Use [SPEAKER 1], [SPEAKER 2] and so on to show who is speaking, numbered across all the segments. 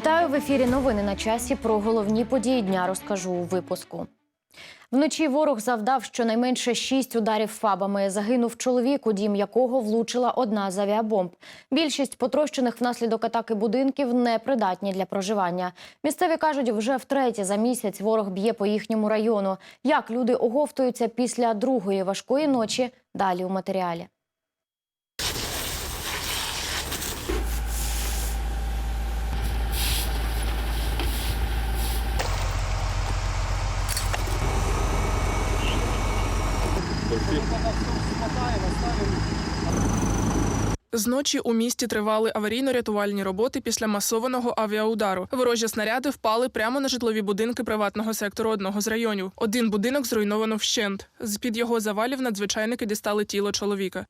[SPEAKER 1] Вітаю в ефірі. Новини на часі. Про головні події дня розкажу у випуску. Вночі ворог завдав щонайменше шість ударів фабами. Загинув чоловік, у дім якого влучила одна з авіабомб. Більшість потрощених внаслідок атаки будинків непридатні для проживання. Місцеві кажуть, вже втретє за місяць ворог б'є по їхньому району. Як люди оговтуються після другої важкої ночі? Далі у матеріалі.
[SPEAKER 2] Зночі у місті тривали аварійно-рятувальні роботи після масованого авіаудару. Ворожі снаряди впали прямо на житлові будинки приватного сектору одного з районів. Один будинок зруйновано вщент. З під його завалів надзвичайники дістали тіло чоловіка.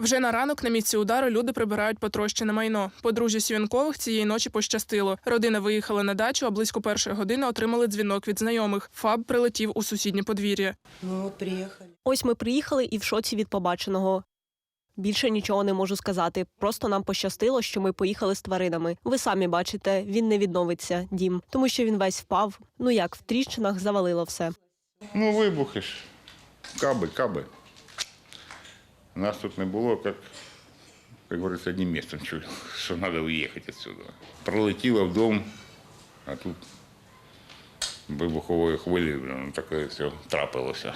[SPEAKER 2] Вже на ранок на місці удару люди прибирають потрощене майно. Подружжю Сівенкових цієї ночі пощастило. Родина виїхала на дачу, а близько першої години отримали дзвінок від знайомих. ФАБ прилетів у сусіднє подвір'я.
[SPEAKER 3] Ну.
[SPEAKER 4] Ось ми приїхали і в шоці від побаченого. Більше нічого не можу сказати. Просто нам пощастило, що ми поїхали з тваринами. Ви самі бачите, він не відновиться, дім, тому що він весь впав. Ну як в тріщинах завалило все.
[SPEAKER 5] Ну, вибухи ж. Каби, каби. Нас тут не було, як, як говориться, одним містом чули, що треба виїхати відсюди. Пролетіло в дом, а тут вибухової хвилі, блін, таке все трапилося.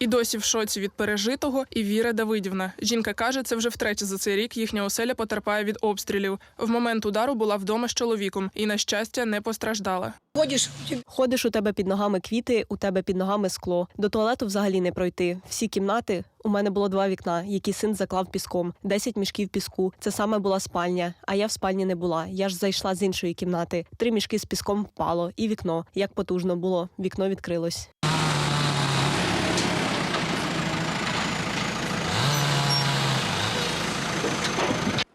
[SPEAKER 2] І досі в шоці від пережитого і Віра Давидівна. Жінка каже, це вже втретє за цей рік їхня оселя потерпає від обстрілів. В момент удару була вдома з чоловіком і, на щастя, не постраждала.
[SPEAKER 3] Ходишь,
[SPEAKER 4] Ходиш у тебе під ногами квіти, у тебе під ногами скло. До туалету взагалі не пройти. Всі кімнати. У мене було два вікна, які син заклав піском, десять мішків піску. Це саме була спальня. А я в спальні не була. Я ж зайшла з іншої кімнати. Три мішки з піском впало, і вікно. Як потужно було. Вікно відкрилось.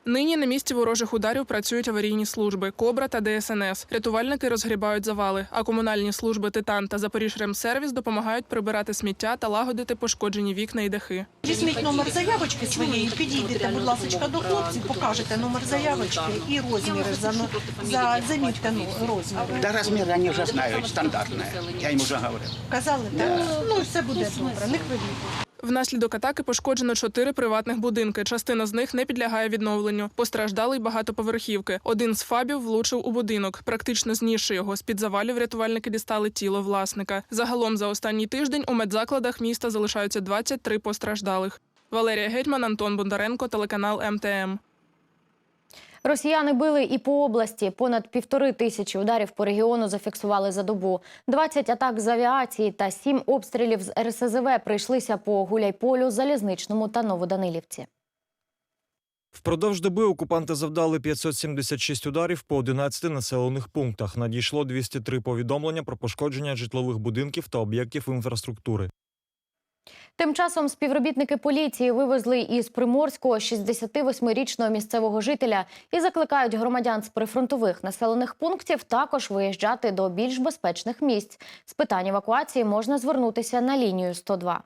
[SPEAKER 2] Нині на місці ворожих ударів працюють аварійні служби Кобра та ДСНС. Рятувальники розгрібають завали, а комунальні служби Титан та Запоріжремсервіс допомагають прибирати сміття та лагодити пошкоджені вікна і дахи.
[SPEAKER 6] Візьміть номер заявочки своєї, підійдете, будь ласка, до хлопців, покажете номер заявочки і розміри. За, за, замітьте ну, розміри.
[SPEAKER 7] Да размеры они уже знают, стандартные. Я им уже говорил.
[SPEAKER 6] Казали, так? Ну, все буде добре, не хвилюйтесь.
[SPEAKER 2] Внаслідок атаки пошкоджено чотири приватних будинки. Частина з них не підлягає відновленню. Постраждали й багатоповерхівки. Один з фабів влучив у будинок, практично знісши його. З під завалів рятувальники дістали тіло власника. Загалом за останній тиждень у медзакладах міста залишаються 23 постраждалих. Валерія Гетьман, Антон Бондаренко, телеканал МТМ.
[SPEAKER 1] Росіяни били і по області. Понад півтори тисячі ударів по регіону зафіксували за добу. 20 атак з авіації та 7 обстрілів з РСЗВ прийшлися по Гуляйполю, Залізничному та Новоданилівці.
[SPEAKER 8] Впродовж доби окупанти завдали 576 ударів по 11 населених пунктах. Надійшло 203 повідомлення про пошкодження житлових будинків та об'єктів інфраструктури.
[SPEAKER 1] Тим часом співробітники поліції вивезли із Приморського 68-річного місцевого жителя і закликають громадян з прифронтових населених пунктів також виїжджати до більш безпечних місць. З питань евакуації можна звернутися на лінію 102.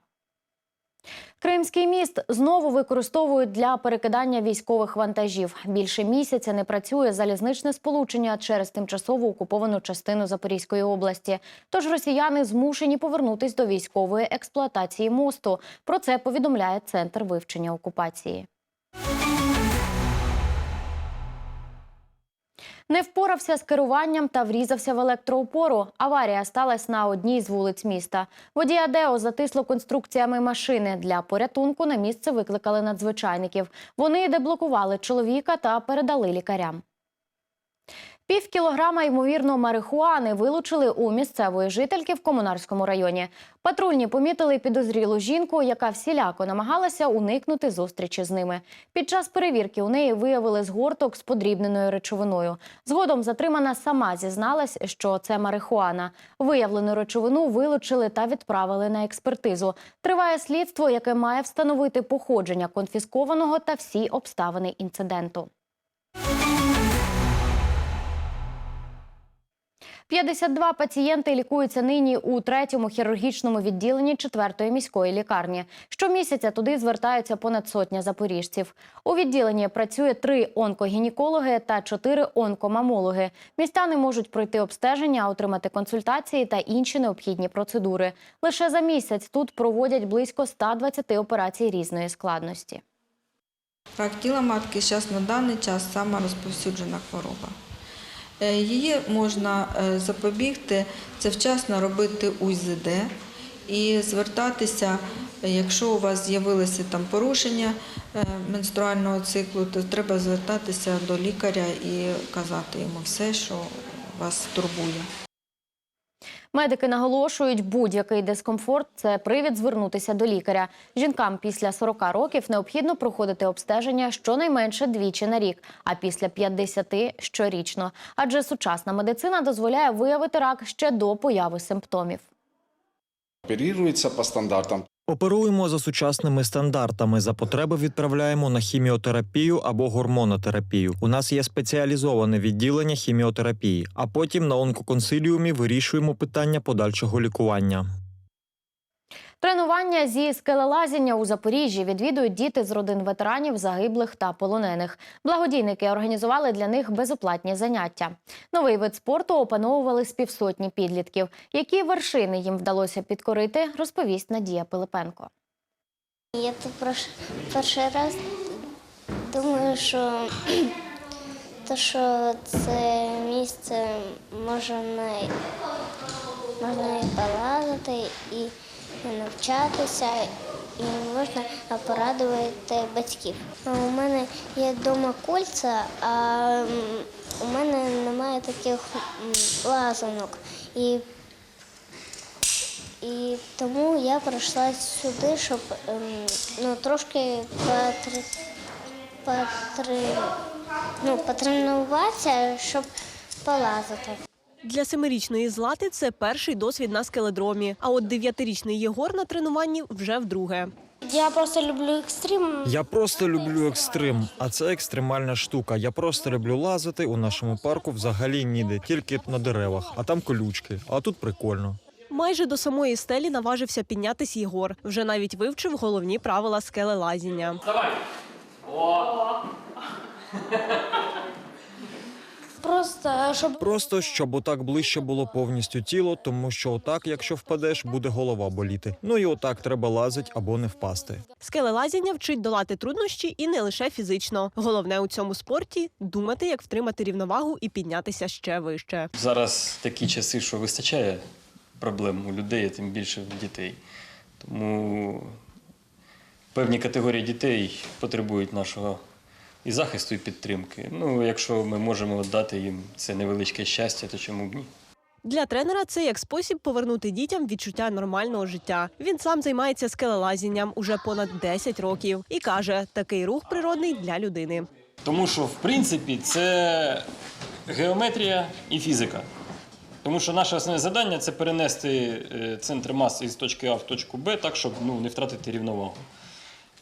[SPEAKER 1] Кримський міст знову використовують для перекидання військових вантажів. Більше місяця не працює залізничне сполучення через тимчасово окуповану частину Запорізької області. Тож росіяни змушені повернутись до військової експлуатації мосту. Про це повідомляє центр вивчення окупації. Не впорався з керуванням та врізався в електроупору. Аварія сталася на одній з вулиць міста. Водія Део затисло конструкціями машини. Для порятунку на місце викликали надзвичайників. Вони деблокували чоловіка та передали лікарям. Пів кілограма, ймовірно, марихуани вилучили у місцевої жительки в комунарському районі. Патрульні помітили підозрілу жінку, яка всіляко намагалася уникнути зустрічі з ними. Під час перевірки у неї виявили згорток з подрібненою речовиною. Згодом затримана сама зізналась, що це марихуана. Виявлену речовину вилучили та відправили на експертизу. Триває слідство, яке має встановити походження конфіскованого та всі обставини інциденту. 52 пацієнти лікуються нині у третьому хірургічному відділенні четвертої міської лікарні. Щомісяця туди звертаються понад сотня запоріжців. У відділенні працює три онкогінекологи та чотири онкомамологи. Містяни можуть пройти обстеження, отримати консультації та інші необхідні процедури. Лише за місяць тут проводять близько 120 операцій різної складності.
[SPEAKER 3] Рак тіла матки зараз на даний час сама розповсюджена хвороба. Е, Її можна е, запобігти, це вчасно робити УЗД і звертатися, якщо у вас з'явилися там порушення е, менструального циклу, то треба звертатися до лікаря і казати йому все, що вас турбує.
[SPEAKER 1] Медики наголошують, будь-який дискомфорт це привід звернутися до лікаря. Жінкам після 40 років необхідно проходити обстеження щонайменше двічі на рік, а після 50 – щорічно. Адже сучасна медицина дозволяє виявити рак ще до появи симптомів.
[SPEAKER 9] Оперируется по стандартам.
[SPEAKER 8] Оперуємо за сучасними стандартами. За потреби відправляємо на хіміотерапію або гормонотерапію. У нас є спеціалізоване відділення хіміотерапії, а потім на онкоконсиліумі вирішуємо питання подальшого лікування.
[SPEAKER 1] Тренування зі скелелазіння у Запоріжжі відвідують діти з родин ветеранів, загиблих та полонених. Благодійники організували для них безоплатні заняття. Новий вид спорту опановували з півсотні підлітків. Які вершини їм вдалося підкорити, розповість Надія Пилипенко.
[SPEAKER 10] Я тут перший раз думаю, що, то, що це місце можна, можна і полазити, і навчатися, і можна порадувати батьків. У мене є вдома кольця, а у мене немає таких лазанок. І і тому я прийшла сюди, щоб ем, ну, трошки потр... потр... ну, потренуватися, щоб полазити.
[SPEAKER 4] Для семирічної Злати це перший досвід на скеледромі. А от дев'ятирічний Єгор на тренуванні вже вдруге.
[SPEAKER 10] Я просто люблю екстрим.
[SPEAKER 8] Я просто люблю екстрим, а це екстремальна штука. Я просто люблю лазити у нашому парку взагалі ніде, тільки на деревах, а там колючки. А тут прикольно.
[SPEAKER 4] Майже до самої стелі наважився піднятись Єгор. Вже навіть вивчив головні правила скелелазіння.
[SPEAKER 10] Просто щоб
[SPEAKER 8] Просто щоб отак ближче було повністю тіло, тому що отак, якщо впадеш, буде голова боліти. Ну і отак треба лазить або не впасти.
[SPEAKER 4] Скелелазіння вчить долати труднощі і не лише фізично. Головне у цьому спорті думати, як втримати рівновагу і піднятися ще вище.
[SPEAKER 11] Зараз такі часи, що вистачає проблем у людей, а тим більше в дітей. Тому певні категорії дітей потребують нашого і захисту, і підтримки. Ну, якщо ми можемо дати їм це невеличке щастя, то чому б ні?
[SPEAKER 4] Для тренера це як спосіб повернути дітям відчуття нормального життя. Він сам займається скелелазінням уже понад 10 років і каже, такий рух природний для людини.
[SPEAKER 11] Тому що, в принципі, це геометрія і фізика. Тому що наше основне завдання це перенести е, центр маси із точки А в точку Б так, щоб ну, не втратити рівновагу.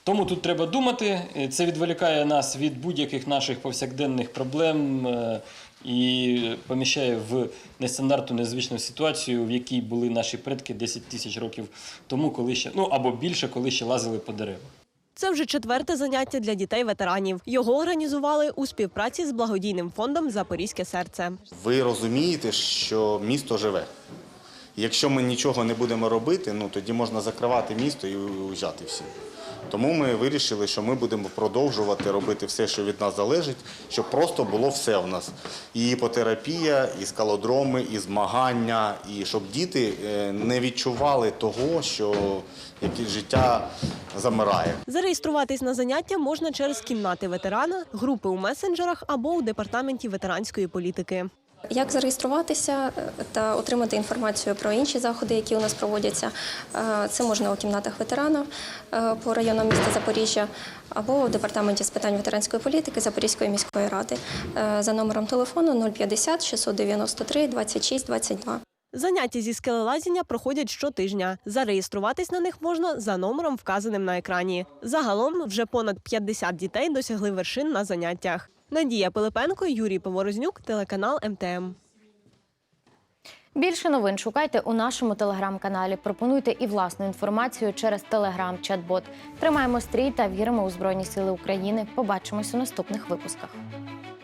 [SPEAKER 11] Тому тут треба думати. Е, Це відволікає нас від будь-яких наших повсякденних проблем е, і поміщає в нестандартну незвичну ситуацію, в якій були наші предки 10 тисяч років тому, коли ще ну або більше, коли ще лазили по деревах.
[SPEAKER 4] Це вже четверте заняття для дітей-ветеранів. Його організували у співпраці з благодійним фондом Запорізьке серце.
[SPEAKER 9] Ви розумієте, що місто живе. Якщо ми нічого не будемо робити, ну тоді можна закривати місто і уїжджати всі. Тому ми вирішили, що ми будемо продовжувати робити все, що від нас залежить, щоб просто було все в нас. І іпотерапія, і скалодроми, і змагання, і щоб діти е, не відчували того, що яке життя замирає.
[SPEAKER 4] Зареєструватись на заняття можна через кімнати ветерана, групи у месенджерах або у департаменті ветеранської політики.
[SPEAKER 12] Як зареєструватися е, та отримати інформацію про інші заходи, які у нас проводяться? Е, Це можна у кімнатах ветерана е, по районам міста Запоріжжя або в департаменті з питань ветеранської політики Запорізької міської ради за номером телефону 050 693 26 22.
[SPEAKER 4] Заняття зі скелелазіння проходять щотижня. Зареєструватись на них можна за номером, вказаним на екрані. Загалом вже понад 50 дітей досягли вершин на заняттях. Надія Пилипенко, Юрій Поворознюк, телеканал МТМ.
[SPEAKER 1] Більше новин шукайте у нашому телеграм-каналі. Пропонуйте і власну інформацію через телеграм-чат-бот. Тримаємо стрій та віримо у Збройні Сили України. Побачимось у наступних випусках.